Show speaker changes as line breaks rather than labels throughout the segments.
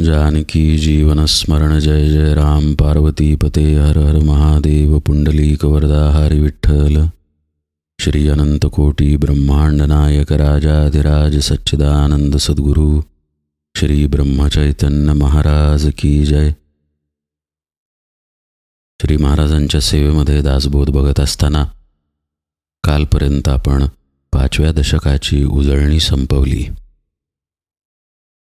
जानकी जीवनस्मरण जय जय राम। पार्वती पते हर हर महादेव। पुंडलीक वरदा हरी विठ्ठल। श्री अनंतकोटी ब्रह्मांड नायक राजाधिराज सच्चिदानंद सद्गुरु। श्री ब्रह्मचैतन्य महाराज की जय। श्री महाराजांच्या सेवेमध्ये दासबोध बघत असताना कालपर्यंत आपण पाचव्या दशकाची उजळणी संपवली.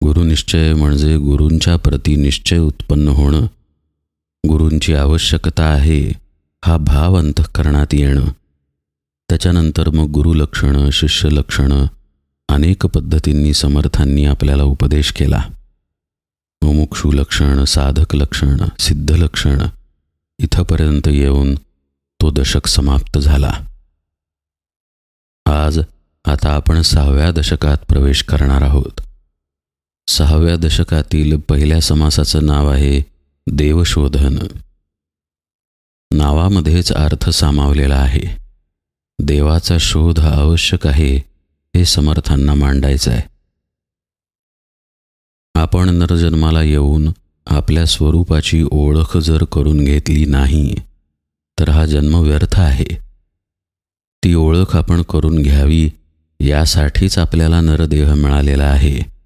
गुरुनिश्चय म्हणजे गुरूंच्या प्रती निश्चय उत्पन्न होणं. गुरूंची आवश्यकता आहे हा भाव अंतःकरणात येणं. त्याच्यानंतर मग गुरुलक्षणं शिष्यलक्षणं अनेक पद्धतींनी समर्थांनी आपल्याला उपदेश केला. मुमुक्षू लक्षण साधक लक्षण सिद्ध लक्षण इथंपर्यंत येऊन तो दशक समाप्त झाला. आज आता आपण सहाव्या दशकात प्रवेश करणार आहोत. सहाव्या दशकातील पहिल्या समासाचं नाव आहे देवशोधन. नावामध्येच अर्थ सामावलेला आहे. देवाचा शोध आवश्यक आहे हे समर्थांना मांडायचं आहे. आपण नरजन्माला येऊन आपल्या स्वरूपाची ओळख जर करून घेतली नाही तर हा जन्म व्यर्थ आहे. ती ओळख आपण करून घ्यावी यासाठीच आपल्याला नरदेह मिळालेला आहे.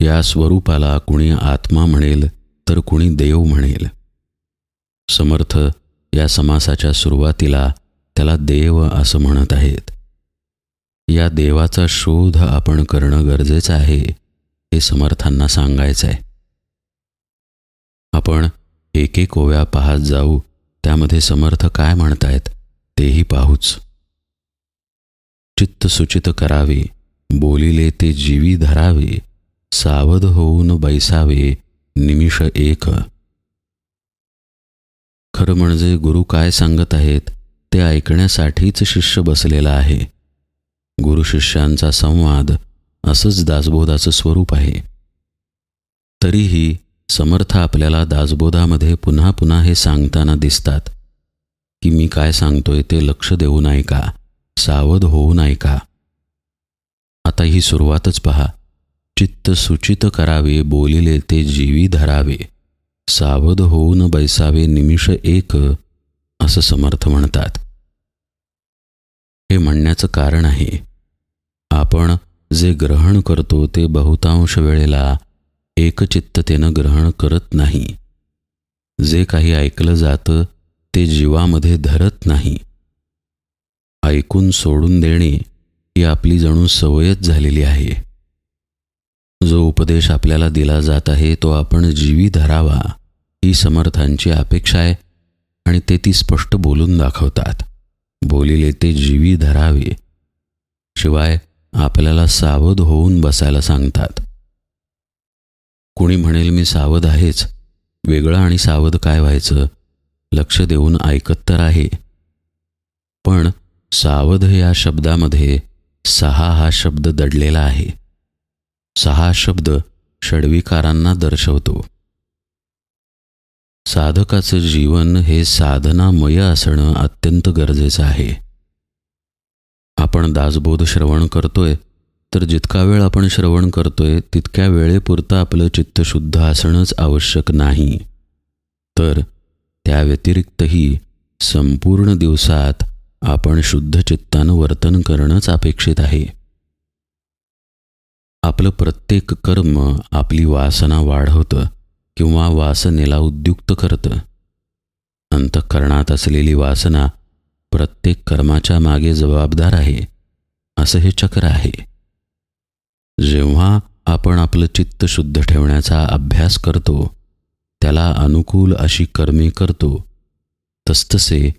या स्वरूपाला कुणी आत्मा म्हणेल तर कुणी देव म्हणेल. समर्थ या समासाच्या सुरुवातीला त्याला देव असं म्हणत आहेत. या देवाचा शोध आपण करणं गरजेचं आहे हे समर्थांना सांगायचं आहे. आपण एक एक ओव्या पाहत जाऊ त्यामध्ये समर्थ काय म्हणतायत तेही पाहूच. चित्त सुचित करावे बोलिले ते जीवी धरावे. सावध होऊन बैसावे निमिष एक. खरं म्हणजे गुरु काय सांगत आहेत ते ऐकण्यासाठीच शिष्य बसलेला आहे. गुरु शिष्यांचा संवाद असंच दासबोधाचं स्वरूप आहे. तरीही समर्थ आपल्याला दासबोधामध्ये पुन्हा पुन्हा हे सांगताना दिसतात की मी काय सांगतोय ते लक्ष देऊन ऐका सावध होऊन ऐका आता ही सुरुवातच पहा. चित्त सुचित करावे बोलिले ते जीवी धरावे. सावध होऊन बैसावे निमिष एक असं समर्थ म्हणतात. हे म्हणण्याचं कारण आहे. आपण जे ग्रहण करतो ते बहुतांश वेळेला एकचित्ततेनं ग्रहण करत नाही. जे काही ऐकलं जातं ते जीवामध्ये धरत नाही. ऐकून सोडून देणे ही आपली जणू सवयच झालेली आहे. जो उपदेश आपल्याला दिला जात आहे तो आपण जीवी धरावा ही समर्थांची अपेक्षा आहे आणि ते ती स्पष्ट बोलून दाखवतात. बोलिले ते जीवी धरावे. शिवाय आपल्याला सावध होऊन बसायला सांगतात. कुणी म्हणेल मी सावध आहेच. वेगळं आणि सावध काय व्हायचं? लक्ष देऊन ऐकत तर आहे. पण सावध या शब्दामध्ये सहा हा शब्द दडलेला आहे. सहा शब्द षडविकारांना दर्शवतो. साधकाचं जीवन हे साधनामय असणं अत्यंत गरजेचं आहे. आपण दासबोध श्रवण करतोय तर जितका वेळ आपण श्रवण करतोय तितक्या वेळेपुरतं आपलं चित्त शुद्ध असणंच आवश्यक नाही. तर त्या व्यतिरिक्तही संपूर्ण दिवसात आपण शुद्ध चित्तानं वर्तन करणंच अपेक्षित आहे. आपलं प्रत्येक कर्म आपली वासना वाढवतं किंवा वासनेला उद्युक्त करतं. अंतःकरणात असलेली वासना प्रत्येक कर्माच्या मागे जबाबदार आहे असं हे चक्र आहे. जेव्हा आपण आपलं चित्त शुद्ध ठेवण्याचा अभ्यास करतो त्याला अनुकूल अशी कर्मे करतो तसतसे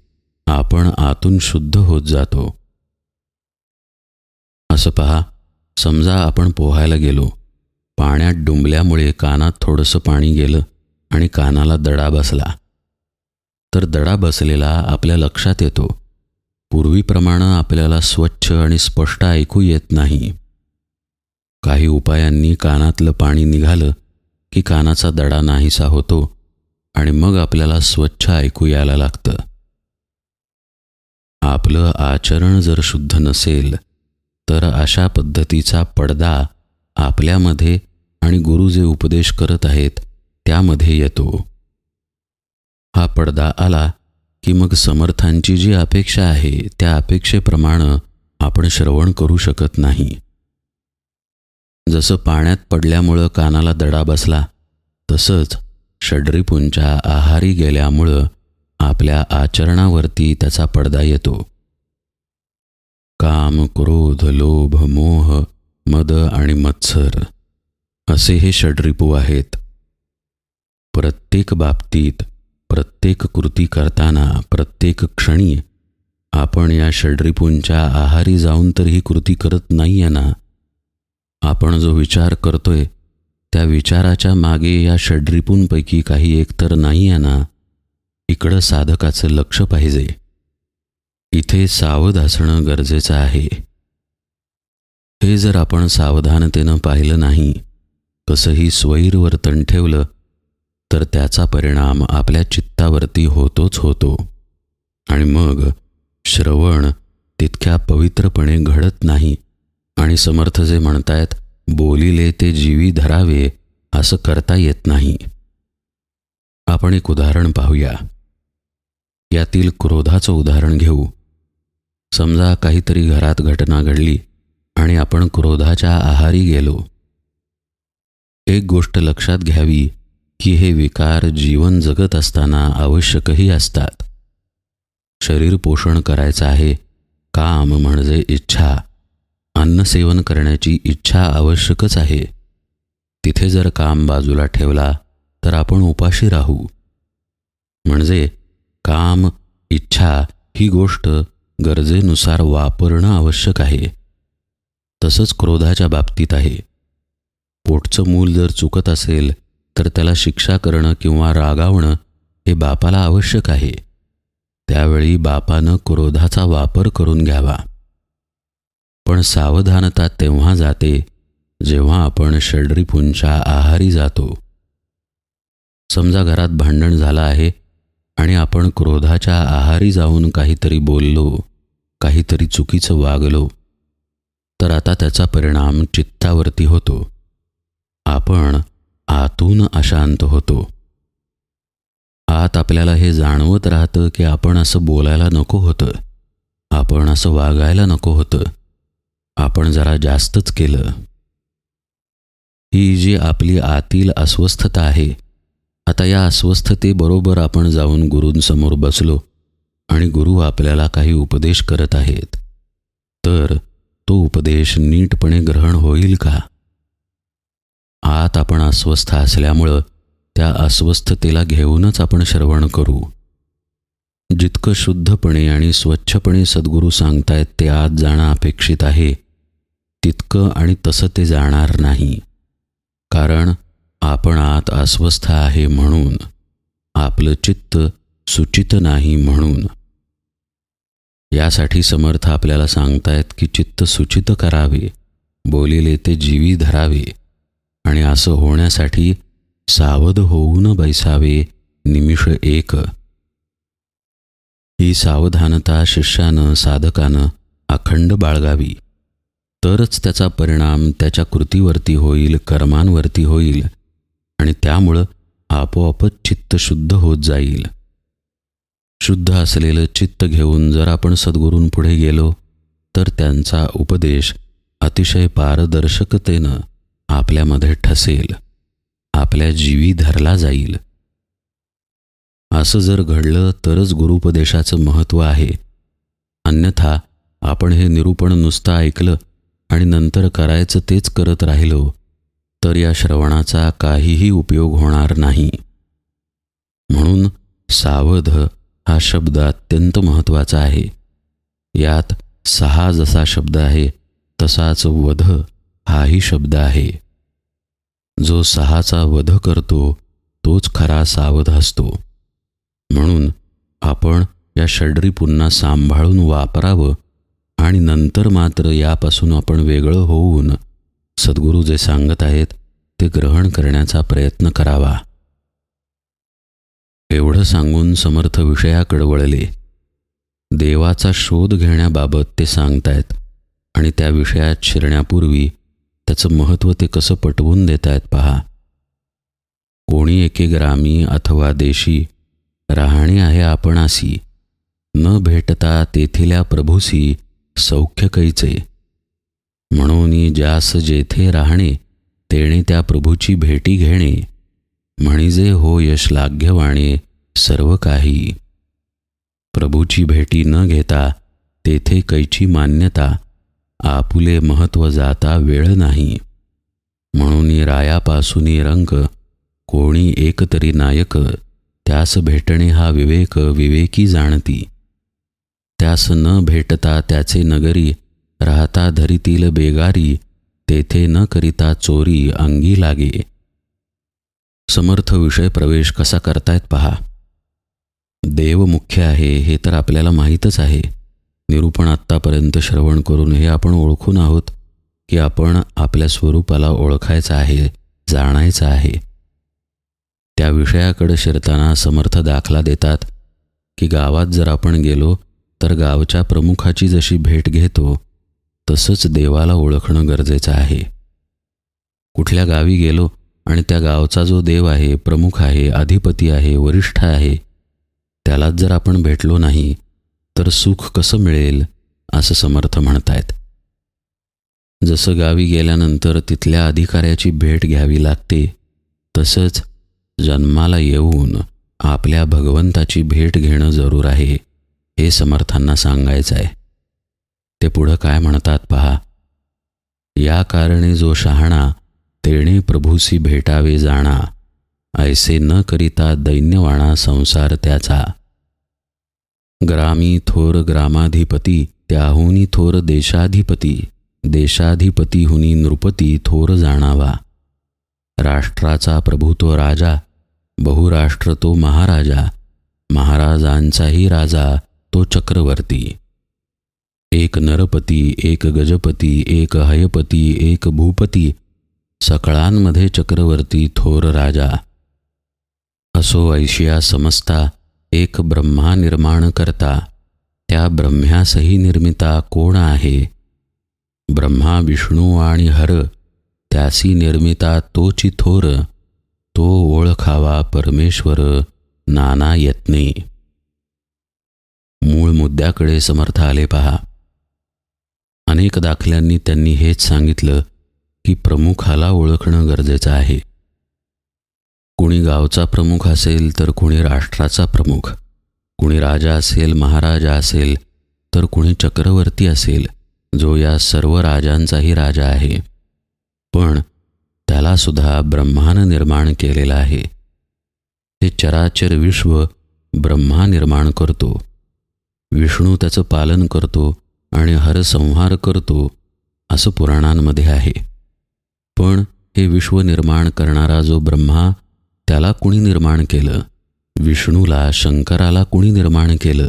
आपण आतून शुद्ध होत जातो. असं पहा समजा आपण पोहायला गेलो पाण्यात डुंबल्यामुळे कानात थोडंसं पाणी गेलं आणि कानाला दडा बसला. तर दडा बसलेला आपल्या लक्षात येतो. पूर्वीप्रमाणे आपल्याला स्वच्छ आणि स्पष्ट ऐकू येत नाही. काही उपायांनी कानातलं पाणी निघालं की कानाचा दडा नाहीसा होतो आणि मग आपल्याला स्वच्छ ऐकू यायला लागतं. आपलं आचरण जर शुद्ध नसेल तर अशा पद्धतीचा पडदा आपल्यामध्ये आणि गुरु जे उपदेश करत आहेत त्यामध्ये येतो. हा पडदा आला की मग समर्थांची जी अपेक्षा आहे त्या अपेक्षेप्रमाणे आपण श्रवण करू शकत नाही. जसं पाण्यात पडल्यामुळं कानाला दडा बसला तसंच षड्रिपूंच्या आहारी गेल्यामुळं आपल्या आचरणावरती त्याचा पडदा येतो. काम क्रोध लोभ मोह मद आणि मत्सर असे हे षड्रिपू आहेत. प्रत्येक बाबतीत प्रत्येक कृती करताना प्रत्येक क्षणी आपण या षड्रिपूंच्या आहारी जाऊन तर ही कृती करत नाही आहे ना? आपण जो विचार करतोय त्या विचाराच्या मागे या षड्रिपूंपैकी काही एकतर नाही आहे ना? इकडं साधकाचं लक्ष पाहिजे. इथे सावध असणं गरजेचं आहे. हे जर आपण सावधानतेनं पाहिलं नाही कसंही स्वैर वर्तन ठेवलं तर त्याचा परिणाम आपल्या चित्तावरती होतोच होतो. आणि मग श्रवण तितक्या पवित्रपणे घडत नाही आणि समर्थ जे म्हणतायत बोलिले ते जीवी धरावे असं करता येत नाही. आपण एक उदाहरण पाहूया. यातील क्रोधाचं उदाहरण घेऊ. समजा काहीतरी घरात घटना घडली आणि आपण क्रोधाच्या आहारी गेलो. एक गोष्ट लक्षात घ्यावी की हे विकार जीवन जगत असताना आवश्यकही असतात. शरीर पोषण करायचं आहे काम म्हणजे इच्छा. अन्नसेवन करण्याची इच्छा आवश्यकच आहे. तिथे जर काम बाजूला ठेवला तर आपण उपाशी राहू. म्हणजे काम इच्छा ही गोष्ट गरजेनुसार वापरणं आवश्यक आहे. तसंच क्रोधाच्या बाबतीत आहे. पोटचं मूल जर चुकत असेल तर त्याला शिक्षा करणं किंवा रागावणं हे बापाला आवश्यक आहे. त्यावेळी बापानं क्रोधाचा वापर करून घ्यावा. पण सावधानता तेव्हा जाते जेव्हा आपण षड्रिपूंच्या आहारी जातो. समजा घरात भांडण झालं आहे आणि आपण क्रोधाच्या आहारी जाऊन काहीतरी बोललो काहीतरी चुकीचं वागलो तर आता त्याचा परिणाम चित्तावरती होतो. आपण आतून अशांत होतो. आत आपल्याला हे जाणवत राहतं की आपण असं बोलायला नको होतं. आपण असं वागायला नको होतं. आपण जरा जास्तच केलं. ही जी आपली आतील अस्वस्थता आहे आता या अस्वस्थतेबरोबर आपण जाऊन गुरूंसमोर बसलो आणि गुरु आपल्याला काही उपदेश करत आहेत. तर तो उपदेश नीटपणे ग्रहण होईल का? आत आपण अस्वस्थ असल्यामुळं त्या अस्वस्थतेला घेऊनच आपण श्रवण करू. जितकं शुद्धपणे आणि स्वच्छपणे सद्गुरू सांगतायत ते आत जाणं अपेक्षित आहे तितकं आणि तसं ते जाणार नाही. कारण आपण आत अस्वस्थ आहे म्हणून आपलं चित्त सुचित नाही म्हणून. यासाठी समर्थ आपल्याला सांगतायत की चित्त सुचित करावे बोलिले ते जीवी धरावे आणि असं होण्यासाठी सावध होऊन बैसावे निमिष एक. ही सावधानता शिष्यानं साधकानं अखंड बाळगावी. तरच त्याचा परिणाम त्याच्या कृतीवरती होईल कर्मांवरती होईल आणि त्यामुळं आपोआपच चित्त शुद्ध होत जाईल. शुद्ध असलेलं चित्त घेऊन जर आपण सद्गुरूंपुढे गेलो तर त्यांचा उपदेश अतिशय पारदर्शकतेनं आपल्यामध्ये ठसेल. आपल्या जीवी धरला जाईल. असं जर घडलं तरच गुरुपदेशाचं महत्त्व आहे. अन्यथा आपण हे निरूपण नुसतं ऐकलं आणि नंतर करायचं तेच करत राहिलो तर या श्रवणाचा काहीही उपयोग होणार नाही. म्हणून सावध हा शब्द अत्यंत महत्त्वाचा आहे. यात सहा जसा शब्द आहे तसाच वध हाही शब्द आहे. जो सहाचा वध करतो तोच खरा सावध असतो. म्हणून आपण या षड्री पुन्हा सांभाळून वापरावं आणि नंतर मात्र यापासून आपण वेगळं होऊन सद्गुरू जे सांगत आहेत ते ग्रहण करण्याचा प्रयत्न करावा. एवढं सांगून समर्थ विषयाकडे वळले देवाचा शोध घेण्याबाबत ते सांगतायत आणि त्या विषयात शिरण्यापूर्वी त्याचं महत्त्व ते कसं पटवून देत आहेत पहा. कोणी एके ग्रामी अथवा देशी राहणी आहे आपणासी. न भेटता तेथील्या प्रभूसी सौख्य कैचे. म्हणून ज्यास जेथे राहणे तेणे त्या प्रभूची भेटी घेणे. म्हणजे हो यश लाघ्यवाणे सर्व काही. प्रभूची भेटी न घेता तेथे कैची मान्यता आपुले महत्त्व जाता वेळ नाही. म्हणून रायापासून रंक कोणी एक तरी नायक त्यास भेटणे हा विवेक विवेकी जाणती. त्यास न भेटता त्याचे नगरी राहता धरीतील बेगारी तेथे न करिता चोरी अंगी लागे. समर्थ विषय प्रवेश कसा करतायत पहा. देव मुख्य आहे हे तर आपल्याला माहीतच आहे. निरूपण आत्तापर्यंत श्रवण करून हे आपण ओळखून आहोत की आपण आपल्या स्वरूपाला ओळखायचं आहे जाणायचं आहे. त्या विषयाकडे शिरताना समर्थ दाखला देतात की गावात जर आपण गेलो तर गावच्या प्रमुखाची जशी भेट घेतो तसंच देवाला ओळखणं गरजेचं आहे. कुठल्या गावी गेलो आणि त्या गावचा जो देव आहे प्रमुख आहे अधिपती आहे वरिष्ठ आहे त्यालाच जर आपण भेटलो नाही तर सुख कसं मिळेल असं समर्थ म्हणतायत. जसं गावी गेल्यानंतर तिथल्या अधिकाऱ्याची भेट घ्यावी लागते तसंच जन्माला येऊन आपल्या भगवंताची भेट घेणं जरूर आहे हे समर्थांना सांगायचं आहे ते पुढं काय म्हणतात पहा? या कारणे जो शहाणा तेणे प्रभूसी भेटावे जाणा. ऐसे न करिता दैन्यवाणा संसार त्याचा. ग्रामी थोर ग्रामाधिपती त्याहुनी थोर देशाधिपती देशाधिपतीहुनी नृपती थोर जाणावा. राष्ट्राचा प्रभू तो राजा बहुराष्ट्र तो महाराजा महाराजांचाही राजा तो चक्रवर्ती. एक नरपती एक गजपती एक हयपती एक भूपती सकळांमध्ये चक्रवर्ती थोर राजा. असो ऐशिया समस्ता एक ब्रह्मा निर्माण करता त्या ब्रह्म्यासही निर्मिता कोण आहे? ब्रह्मा विष्णू आणि हर त्यासी निर्मिता तोची थोर तो ओळखावा परमेश्वर नाना यत्ने. मूळ मुद्द्याकडे समर्थ आले पहा. अनेक दाखल्यांनी त्यांनी हेच सांगितलं की प्रमुखाला ओळखणं गरजेचं आहे. कुणी गावचा प्रमुख असेल तर कुणी राष्ट्राचा प्रमुख. कुणी राजा असेल महाराजा असेल तर कुणी चक्रवर्ती असेल जो या सर्व राजांचाही राजा आहे. पण त्यालासुद्धा ब्रह्मानं निर्माण केलेलं आहे. हे चराचर विश्व ब्रह्मा निर्माण करतो. विष्णू त्याचं पालन करतो. आणि हरसंहार करतो असं पुराणांमध्ये आहे. पण हे विश्व निर्माण करणारा जो ब्रह्मा त्याला कुणी निर्माण केलं? विष्णूला शंकराला कुणी निर्माण केलं?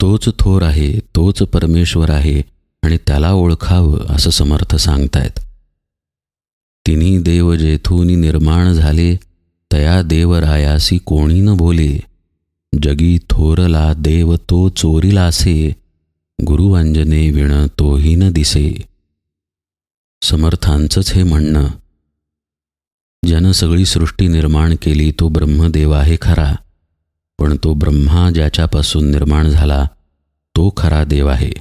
तोच थोर आहे तोच परमेश्वर आहे आणि त्याला ओळखावं असं समर्थ सांगतायत. तिन्ही देव जेथूनी निर्माण झाले तया देवरायासी कोणी न बोले जगी थोरला देव तो चोरीला असे गुरुवांजने विण तोही न दिसे. समर्थांचंच हे म्हणणं. ज्यानं सगळी सृष्टी निर्माण केली तो ब्रह्मदेव आहे खरा. पण तो ब्रह्मा ज्याच्यापासून निर्माण झाला तो खरा देव आहे.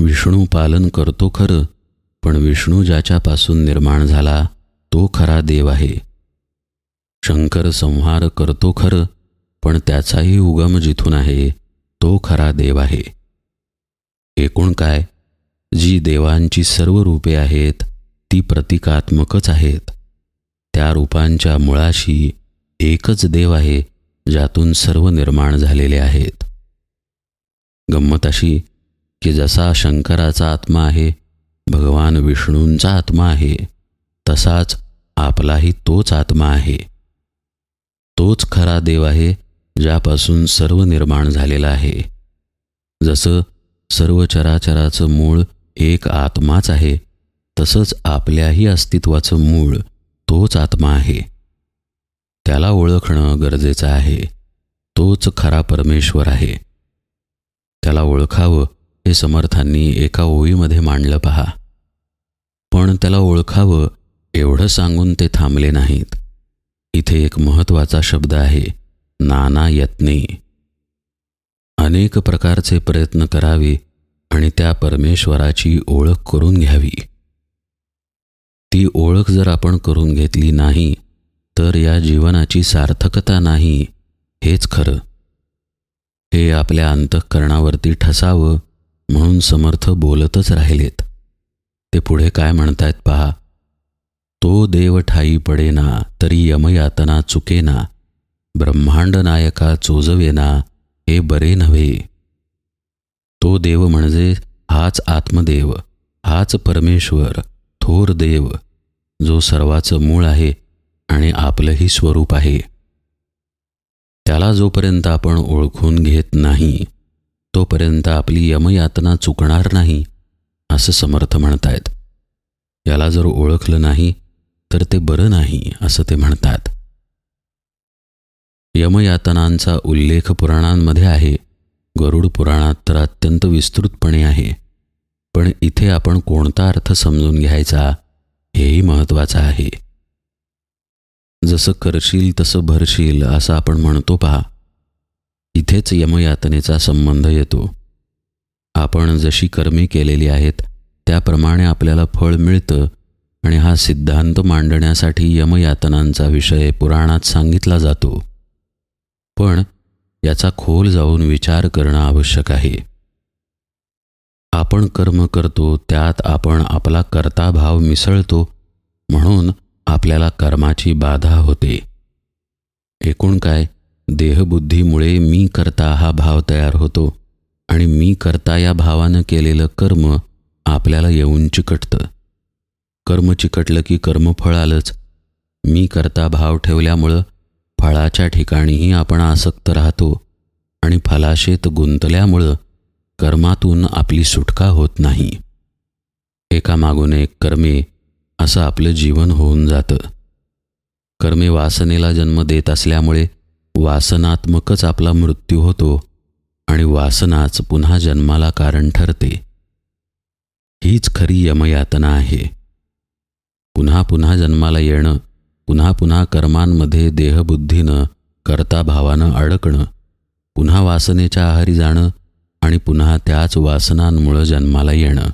विष्णू पालन करतो खरं पण विष्णू ज्याच्यापासून निर्माण झाला तो खरा देव आहे. शंकर संहार करतो खरं पण त्याचाही उगम जिथून आहे तो खरा देव आहे. एकूण काय? जी देवांची सर्व रूपे आहेत ती प्रतिकात्मकच आहेत. त्या रूपांच्या मुळाशी एकच देव आहे ज्यातून सर्व निर्माण झालेले आहेत. गंमत अशी की जसा शंकराचा आत्मा आहे भगवान विष्णूंचा आत्मा आहे तसाच आपलाही तोच आत्मा आहे. तोच खरा देव आहे ज्यापासून सर्व निर्माण झालेला आहे. जसं सर्व चराचराचं मूळ एक आत्माच आहे. तसंच आपल्याही अस्तित्वाचं मूळ तोच आत्मा आहे. त्याला ओळखणं गरजेचं आहे. तोच खरा परमेश्वर आहे. त्याला ओळखावं हे समर्थांनी एका ओळीमध्ये मांडलं पहा. पण त्याला ओळखावं एवढं सांगून ते थांबले नाहीत. इथे एक महत्त्वाचा शब्द आहे नाना यत्ने. अनेक प्रकारचे प्रयत्न करावे आणि त्या परमेश्वराची ओळख करून घ्यावी. ती ओळख जर आपण करून घेतली नाही तर या जीवनाची सार्थकता नाही हेच खरं. हे आपल्या अंतःकरणावरती ठसावं म्हणून समर्थ बोलतच राहिलेत. ते पुढे काय म्हणतायत पहा? तो देव ठाई पडेना तरी यमयातना चुकेना ब्रह्मांड नायका चोजवेना हे बरे नव्हे. तो देव म्हणजे हाच आत्मदेव हाच परमेश्वर थोर देव जो सर्वाचं मूळ आहे आणि आपलंही स्वरूप आहे. त्याला जोपर्यंत आपण ओळखून घेत नाही तोपर्यंत आपली यमयातना चुकणार नाही असं समर्थ म्हणतायत. याला जर ओळखलं नाही तर ते बरं नाही असं ते म्हणतात. यमयातनांचा उल्लेख पुराणांमध्ये आहे. गरुड पुराणात तर अत्यंत विस्तृतपणे आहे. पण इथे आपण कोणता अर्थ समजून घ्यायचा हेही महत्त्वाचं आहे. जसं करशील तसं भरशील असं आपण म्हणतो पहा. इथेच यमयातनेचा संबंध येतो. आपण जशी कर्मी केलेली आहेत त्याप्रमाणे आपल्याला फळ मिळतं आणि हा सिद्धांत मांडण्यासाठी यमयातनांचा विषय पुराणात सांगितला जातो. पण याचा खोल जाऊन विचार करणं आवश्यक आहे. आपण कर्म करतो त्यात आपण आपला कर्ताभाव मिसळतो म्हणून आपल्याला कर्माची बाधा होते. एकूण काय? देहबुद्धीमुळे मी करता हा भाव तयार होतो आणि मी करता या भावानं केलेलं कर्म आपल्याला येऊन चिकटतं. कर्म चिकटलं की कर्मफळ आलंच. मी करता भाव ठेवल्यामुळं फळाच्या ठिकाणीही आपण आसक्त राहतो आणि फलाशेत गुंतल्यामुळं कर्मातून आपली सुटका होत नाही. एकामागून एक कर्मे असं आपलं जीवन होऊन जातं. कर्मे वासनेला जन्म देत असल्यामुळे वासनात्मकच आपला मृत्यू होतो आणि वासनाच पुन्हा जन्माला कारण ठरते. हीच खरी यमयातना आहे. पुन्हा पुन्हा जन्माला येणं पुन्हा पुन्हा कर्मांमध्ये देहबुद्धीनं कर्ताभावानं अडकणं पुन्हा वासनेच्या आहारी जाणं आणि पुन्हा त्याच वासनांमुळं जन्माला येणं.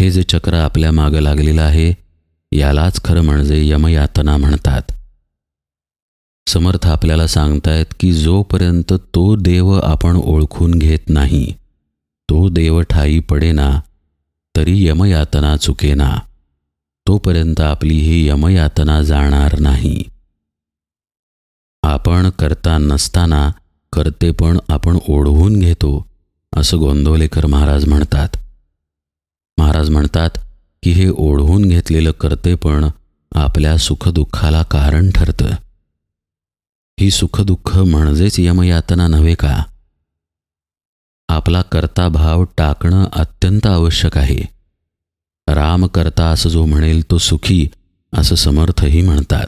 हे जे चक्र आपल्या मागं लागलेलं आहे यालाच खरं म्हणजे यमयातना म्हणतात. समर्थ आपल्याला सांगतायत की जोपर्यंत तो देव आपण ओळखून घेत नाही तो देव ठाई पडेना तरी यमयातना चुकेना. तोपर्यंत आपली ही यमयातना जाणार नाही. आपण करता नसताना करते पण आपण ओढवून घेतो असं गोंदवलेकर महाराज म्हणतात. महाराज म्हणतात की हे ओढवून घेतलेलं करते पण आपल्या सुखदुःखाला कारण ठरतं. ही सुखदुःख म्हणजेच यमयातना नव्हे का? आपला करता भाव टाकणं अत्यंत आवश्यक आहे. राम करता असं जो म्हणेल तो सुखी असं समर्थही म्हणतात.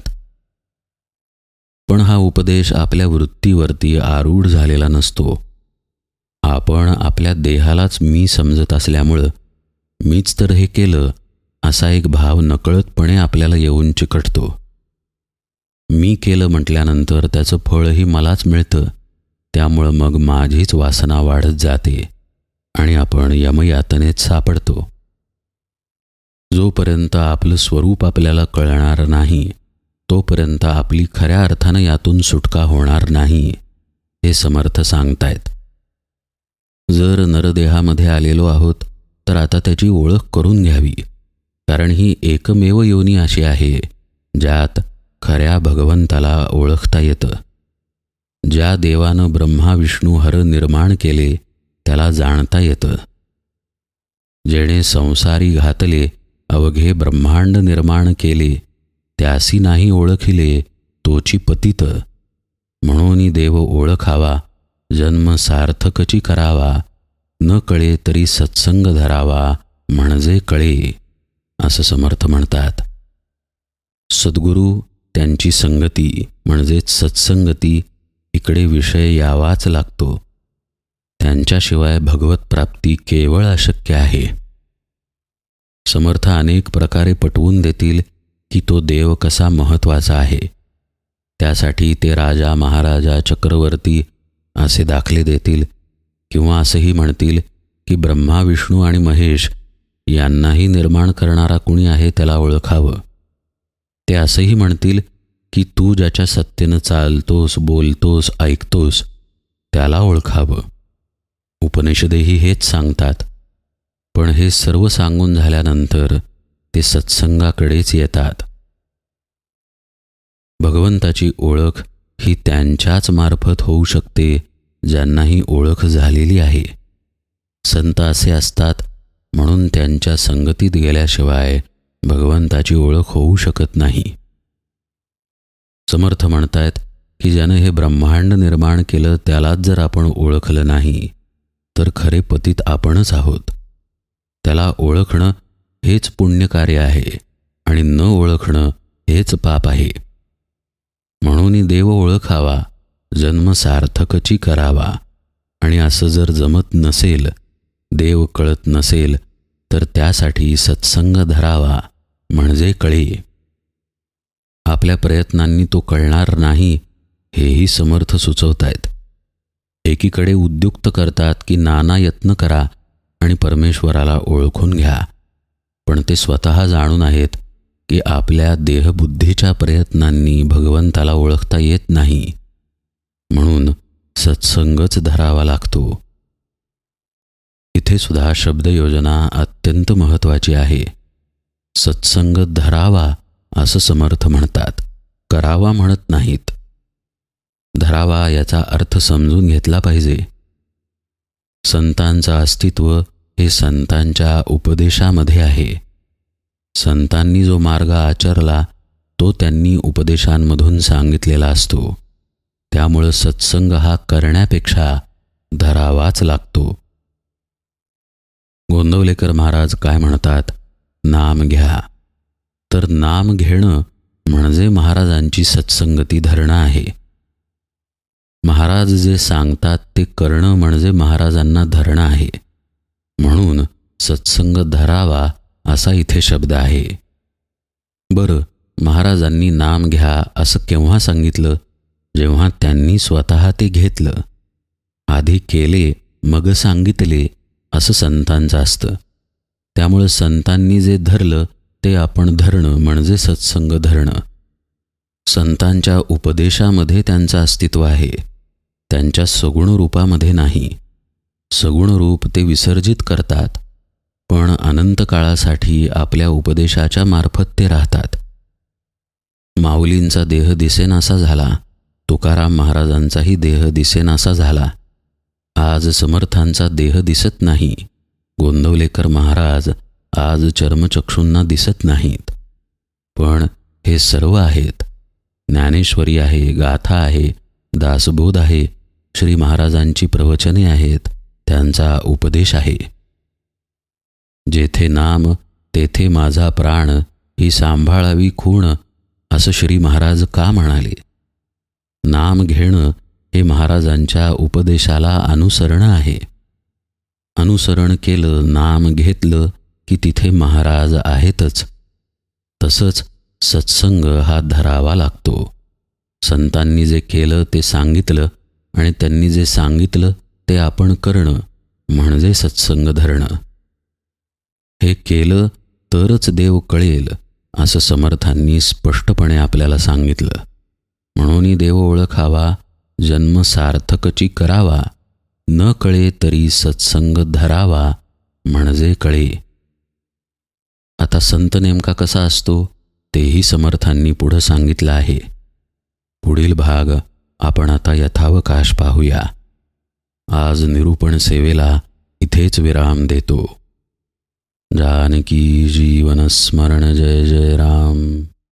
पण हा उपदेश आपल्या वृत्तीवरती आरूढ झालेला नसतो. आपण आपल्या देहालाच मी समजत असल्यामुळं मीच तर हे केलं असा एक भाव नकळतपणे आपल्याला येऊन चिकटतो. मी केलं म्हटल्यानंतर त्याचं फळही मलाच मिळतं त्यामुळं मग माझीच वासना वाढत जाते आणि आपण यमयातनेत सापडतो. जोपर्यंत आपलं स्वरूप आपल्याला कळणार नाही तोपर्यंत आपली खऱ्या अर्थानं यातून सुटका होणार नाही हे समर्थ सांगतायत. जर नरदेहामध्ये आलेलो आहोत तर आता त्याची ओळख करून घ्यावी कारण ही एकमेव योनी अशी आहे ज्यात खऱ्या भगवंताला ओळखता येतं. ज्या देवानं ब्रह्मा विष्णू हर निर्माण केले त्याला जाणता येतं. जेणे संसारी घातले अवघे ब्रह्मांड निर्माण केले त्यासी नाही ओळखिले तोची पतित. म्हणून देव ओळखावा जन्म सार्थकची करावा न कळे तरी सत्संग धरावा म्हणजे कळे असं समर्थ म्हणतात. सद्गुरू त्यांची संगती म्हणजेच सत्संगती इकडे विषय यावाच लागतो. त्यांच्याशिवाय भगवत प्राप्ती केवळ अशक्य आहे. समर्थ अनेक प्रकारे पटवून देतील की तो देव कसा महत्त्वाचा आहे. त्यासाठी ते राजा महाराजा चक्रवर्ती असे दाखले देतील किंवा असंही म्हणतील की ब्रह्मा विष्णू आणि महेश यांनाही निर्माण करणारा कुणी आहे त्याला ओळखावं. ते असंही म्हणतील की तू ज्याच्या सत्तेनं चालतोस बोलतोस ऐकतोस त्याला ओळखावं. उपनिषदेही हेच सांगतात. पण हे सर्व सांगून झाल्यानंतर ते सत्संगाकडेच येतात. भगवंताची ओळख ही त्यांच्याच मार्फत होऊ शकते ज्यांना ही ओळख झालेली आहे. संत असे असतात म्हणून त्यांच्या संगतीत गेल्याशिवाय भगवंताची ओळख होऊ शकत नाही. समर्थ म्हणतायत की ज्यानं हे ब्रह्मांड निर्माण केलं त्यालाच जर आपण ओळखलं नाही तर खरे पतित आपणच आहोत. त्याला ओळखणं हेच पुण्यकार्य आहे आणि न ओळखणं हेच पाप आहे. म्हणून देव ओळखावा जन्म सार्थकची करावा. आणि असं जर जमत नसेल देव कळत नसेल तर त्यासाठी सत्संग धरावा म्हणजे कळे. आपल्या प्रयत्नांनी तो कळणार नाही हेही समर्थ सुचवतायत. एकीकडे उद्युक्त करतात की नाना यत्न करा आणि परमेश्वराला ओळखून घ्या. पण ते स्वतः जाणून आहेत की आपल्या देहबुद्धीच्या प्रयत्नांनी भगवंताला ओळखता येत नाही. म्हणून सत्संगच धरावा लागतो. इथे सुद्धा शब्दयोजना अत्यंत महत्त्वाची आहे. सत्संग धरावा असं समर्थ म्हणतात. करावा म्हणत नाहीत. धरावा याचा अर्थ समजून घेतला पाहिजे. संतांचं अस्तित्व हे संतांच्या उपदेशामध्ये आहे. संतांनी जो मार्ग आचरला तो त्यांनी उपदेशांमधून सांगितलेला असतो. त्यामुळं सत्संग हा करण्यापेक्षा धरावाच लागतो. गोंदवलेकर महाराज काय म्हणतात? नाम घ्या. तर नाम घेणं म्हणजे महाराजांची सत्संगती धरणं आहे. महाराज जे सांगतात ते करणं म्हणजे महाराजांना धरणं आहे. म्हणून सत्संग धरावा असा इथे शब्द आहे. बरं महाराजांनी नाम घ्या असं केव्हा सांगितलं? जेव्हा त्यांनी स्वतः ते घेतलं. आधी केले मग सांगितले असं संतांचं असतं. त्यामुळं संतांनी जे धरलं ते आपण धरणं म्हणजे सत्संग धरणं. संतांच्या उपदेशामध्ये त्यांचं अस्तित्व आहे. त्यांच्या सगुण रूपामध्ये नाही. सगुण रूप ते विसर्जित करतात पण अनंत काळासाठी आपल्या उपदेशाच्या मार्फत ते राहतात. माऊलींचा देह दिसेनासा झाला तुकाराम महाराजांचाही देह दिसेनासा झाला. आज समर्थांचा देह दिसत नाही. गोंदवलेकर महाराज आज चर्मचक्षूंना दिसत नाहीत. पण हे सर्व आहेत. ज्ञानेश्वरी आहे गाथा आहे दासबोध आहे श्री महाराजांची प्रवचने आहेत त्यांचा उपदेश आहे. जेथे नाम तेथे माझा प्राण ही सांभाळावी खूण असं श्री महाराज का म्हणाले? नाम घेणं हे महाराजांच्या उपदेशाला अनुसरण आहे. अनुसरण केलं नाम घेतलं की तिथे महाराज आहेतच. तसंच सत्संग हा धरावा लागतो. संतांनी जे केलं ते सांगितलं आणि त्यांनी जे सांगितलं ते आपण करणं म्हणजे सत्संग धरणं. हे केलं तरच देव कळेल असं समर्थांनी स्पष्टपणे आपल्याला सांगितलं. म्हणूनही देव ओळखावा जन्म सार्थकची करावा न कळे तरी सत्संग धरावा म्हणजे कळे. आता संत नेमका कसा असतो तेही समर्थांनी पुढं सांगितलं आहे. पुढील भाग आपण आता यथावकाश पाहूया. आज निरूपण सेवेला इथेच विराम देतो. जानकी जीवनस्मरण जय जय राम.